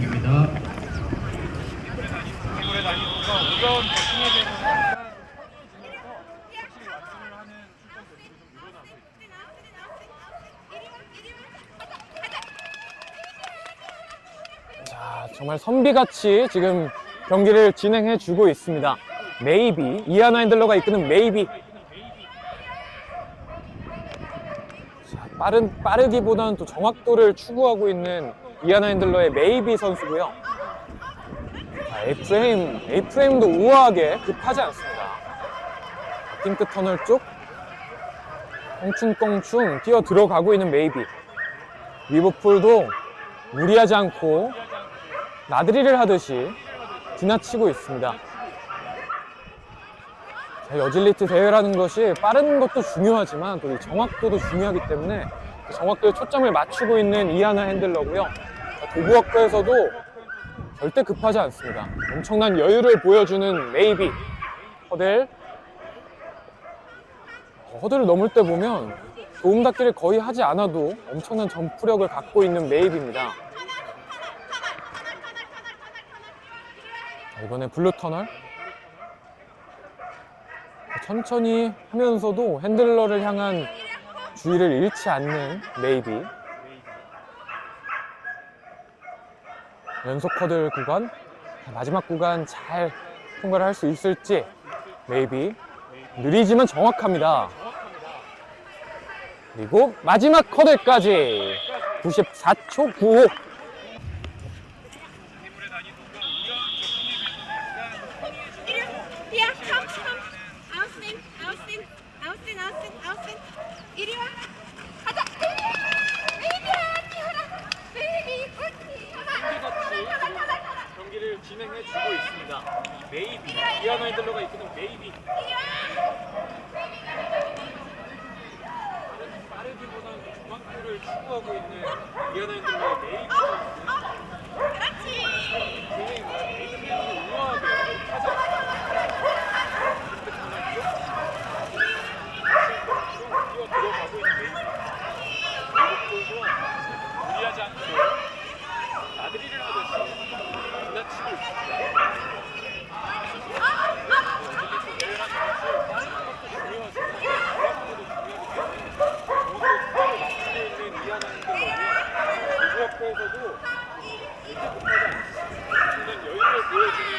입니다. 자, 정말 선비같이 지금 경기를 진행해 주고 있습니다. 메이비, 이하나 핸들러가 이끄는 메이비. 자, 빠른, 빠르기보다는 또 정확도를 추구하고 있는 이하나 핸들러의 메이비 선수고요. 자, A프레임, A프레임도 우아하게 급하지 않습니다. 띵크 터널 쪽 껑충껑충 뛰어 들어가고 있는 메이비. 리버풀도 무리하지 않고 나들이를 하듯이 지나치고 있습니다. 자, 여질리트 대회라는 것이 빠른 것도 중요하지만 또이 정확도도 중요하기 때문에 그 정확도에 초점을 맞추고 있는 이하나 핸들러고요. 자, 도부학교에서도 절대 급하지 않습니다. 엄청난 여유를 보여주는 메이비 허델 어, 허들을 넘을 때 보면 도움 닫기를 거의 하지 않아도 엄청난 점프력을 갖고 있는 메이비입니다. 자, 이번에 블루 터널. 천천히 하면서도 핸들러를 향한 주의를 잃지 않는 메이비. 연속 커들 구간. 자, 마지막 구간 잘 통과를 할 수 있을지. 메이비. 느리지만 정확합니다. 그리고 마지막 커들까지 94초 95. Ja, komm, komm. Ausnehmen, ausnehmen, ausnehmen, ausnehmen, ausnehmen. 이리 와. 가자. 베이비야, 뛰어라. 베이비, 꿀티. 가자. 가자, 가자, 가자, 가자. 경기를 진행해 주고 메이비, 이하나 핸들러가 이끄는 메이비. 빠르기보다는 정확도를 추구하고 있는 이하나 핸들러의 메이비. 앞에서도 이렇게 급하지 않습니다. 여유를 보여주는